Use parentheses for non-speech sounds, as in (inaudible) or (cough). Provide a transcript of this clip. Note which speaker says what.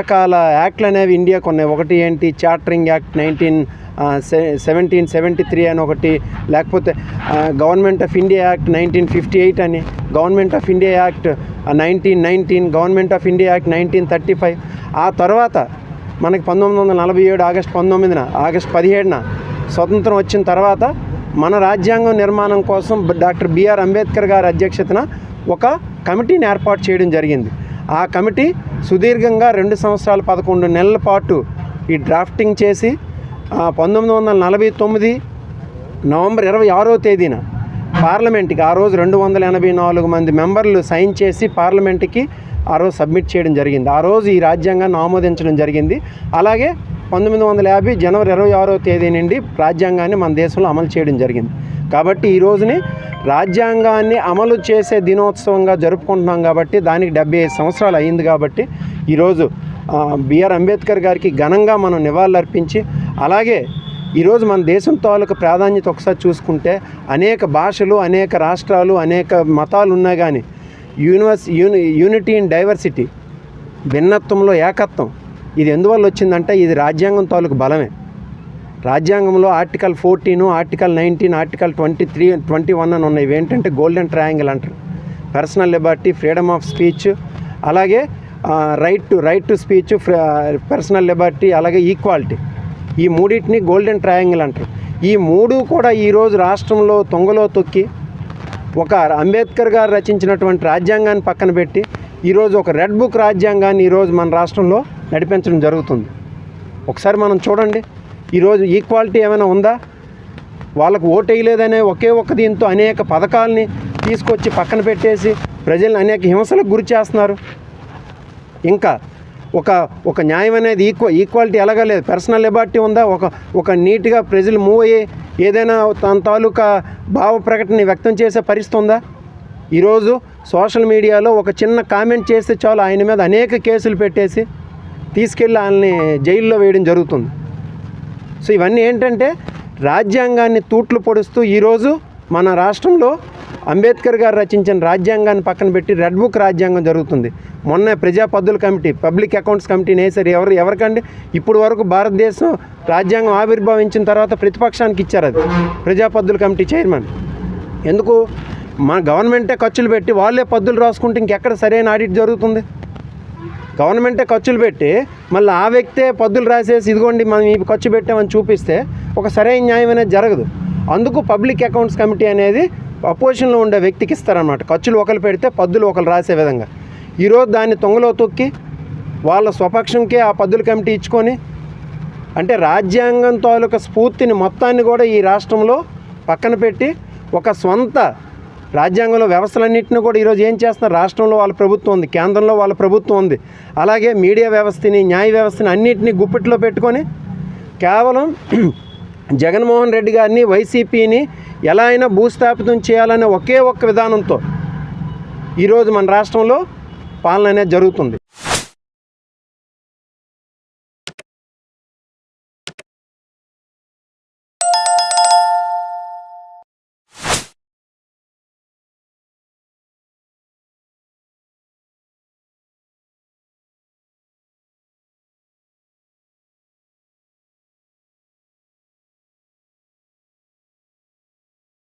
Speaker 1: రకాల యాక్ట్లు అనేవి ఇండియాకు ఉన్నాయి ఒకటి ఏంటి? Chartering act nineteen seventeen seventy three అని ఒకటి లేకపోతే government of India act nineteen fifty eight అని government of India act nineteen nineteen government of India act nineteen thirty five ఆ తర్వాత మనకి పంతొమ్మిది వందల నలభై ఏడు ఆగస్ట్ పంతొమ్మిదిన ఆగస్ట్ పదిహేడున స్వతంత్రం వచ్చిన తర్వాత మన రాజ్యాంగం నిర్మాణం కోసం డాక్టర్ బిఆర్ అంబేద్కర్ గారి అధ్యక్షతన ఒక కమిటీని ఏర్పాటు చేయడం జరిగింది. ఆ కమిటీ సుదీర్ఘంగా రెండు సంవత్సరాలు పదకొండు నెలల పాటు ఈ డ్రాఫ్టింగ్ చేసి పంతొమ్మిది వందల నలభై తొమ్మిది నవంబర్ ఇరవై ఆరో తేదీన పార్లమెంట్కి ఆ రోజు రెండు వందల ఎనభై నాలుగు మంది మెంబర్లు సైన్ చేసి పార్లమెంట్కి ఆ రోజు సబ్మిట్ చేయడం జరిగింది. ఆ రోజు ఈ రాజ్యాంగాన్ని ఆమోదించడం జరిగింది. అలాగే పంతొమ్మిది వందల యాభై జనవరి ఇరవై ఆరో తేదీ నుండి రాజ్యాంగాన్ని మన దేశంలో అమలు చేయడం జరిగింది. కాబట్టి ఈ రోజుని రాజ్యాంగాన్ని అమలు చేసే దినోత్సవంగా జరుపుకుంటున్నాం కాబట్టి దానికి డెబ్బై ఐదు సంవత్సరాలు అయింది కాబట్టి ఈరోజు బిఆర్ అంబేద్కర్ గారికి ఘనంగా మనం నివాళులర్పించి అలాగే ఈరోజు మన దేశం తాలూకు ప్రాధాన్యత ఒకసారి చూసుకుంటే అనేక భాషలు అనేక రాష్ట్రాలు అనేక మతాలు ఉన్నా కానీ universe uni unity in diversity భిన్నత్వంలో ఏకత్వం ఇది ఎందువల్ల వచ్చిందంటే ఇది రాజ్యాంగం తాలూకు బలమే. రాజ్యాంగంలో article fourteen article nineteen article twenty three twenty one అని ఉన్నాయి. ఏంటంటే గోల్డెన్ ట్రయాంగిల్ అంటారు. Personal liberty freedom of speech అలాగే right to right to speech personal liberty అలాగే ఈక్వాలిటీ. ఈ మూడింటిని గోల్డెన్ ట్రయాంగిల్ అంటారు. ఈ మూడు కూడా ఈరోజు రాష్ట్రంలో తొంగలో తొక్కి ఒక అంబేద్కర్ గారు రచించినటువంటి రాజ్యాంగాన్ని పక్కన పెట్టి ఈరోజు ఒక రెడ్ బుక్ రాజ్యాంగాన్ని ఈరోజు మన రాష్ట్రంలో నడిపించడం జరుగుతుంది. ఒకసారి మనం చూడండి. ఈరోజు ఈక్వాలిటీ ఏమైనా ఉందా? వాళ్ళకు ఓటు వేయలేదనే ఒకే ఒక్క దీంతో అనేక పథకాలని తీసుకొచ్చి పక్కన పెట్టేసి ప్రజల్ని అనేక హింసలకు గురి చేస్తున్నారు. ఇంకా ఒక ఒక న్యాయం అనేది ఈక్వ ఈక్వాలిటీ ఎలాగా లేదు. పర్సనల్ లిబర్టీ ఉందా? ఒక ఒక నీట్గా ప్రజలు మూవ్ అయ్యి ఏదైనా తన తాలూకా భావ ప్రకటన వ్యక్తం చేసే పరిస్థితి ఉందా? ఈరోజు సోషల్ మీడియాలో ఒక చిన్న కామెంట్ చేస్తే చాలు ఆయన మీద అనేక కేసులు పెట్టేసి తీసుకెళ్ళి ఆయన్ని జైల్లో వేయడం జరుగుతుంది. సో ఇవన్నీ ఏంటంటే రాజ్యాంగాన్ని తూట్లు పొడుస్తూ ఈరోజు మన రాష్ట్రంలో అంబేద్కర్ గారు రచించిన రాజ్యాంగాన్ని పక్కన పెట్టి రెడ్ బుక్ రాజ్యాంగం జరుగుతుంది. మొన్న ప్రజా పద్దుల కమిటీ పబ్లిక్ అకౌంట్స్ కమిటీని వేసారు ఎవరు ఎవరికండి? ఇప్పుడు వరకు భారతదేశం రాజ్యాంగం ఆవిర్భవించిన తర్వాత ప్రతిపక్షానికి ఇచ్చారు అది. ప్రజా పద్దుల కమిటీ చైర్మన్. ఎందుకు? మన గవర్నమెంటే ఖర్చులు పెట్టి వాళ్ళే పద్దులు రాసుకుంటే ఇంకెక్కడ సరైన ఆడిట్ జరుగుతుంది? గవర్నమెంటే ఖర్చులు పెట్టి మళ్ళీ ఆ వ్యక్తే పద్దులు రాసేసి ఇదిగోండి మనం ఈ ఖర్చు పెట్టామని చూపిస్తే ఒక సరైన న్యాయం అనేది జరగదు. అందుకు పబ్లిక్ అకౌంట్స్ కమిటీ అనేది అపోజిషన్లో ఉండే వ్యక్తికి ఇస్తారన్నమాట. ఖర్చులు ఒకరు పెడితే పద్దులు ఒకరు రాసే విధంగా. ఈరోజు దాన్ని తొంగలో తొక్కి వాళ్ళ స్వపక్షంకే ఆ పద్దుల కమిటీ ఇచ్చుకొని అంటే రాజ్యాంగం తాలూకా స్ఫూర్తిని మొత్తాన్ని కూడా ఈ రాష్ట్రంలో పక్కన పెట్టి ఒక సొంత రాజ్యాంగంలో వ్యవస్థలన్నింటినీ కూడా ఈరోజు ఏం చేస్తున్నారు? రాష్ట్రంలో వాళ్ళ ప్రభుత్వం ఉంది కేంద్రంలో వాళ్ళ ప్రభుత్వం ఉంది. అలాగే మీడియా వ్యవస్థని న్యాయ వ్యవస్థని అన్నింటినీ గుప్పిట్లో పెట్టుకొని కేవలం (clears throat) జగన్మోహన్ రెడ్డి గారిని వైసీపీని ఎలా అయినా భూస్థాపితం చేయాలనే ఒకే ఒక్క విధానంతో ఈరోజు మన రాష్ట్రంలో పాలన అనేది జరుగుతుంది.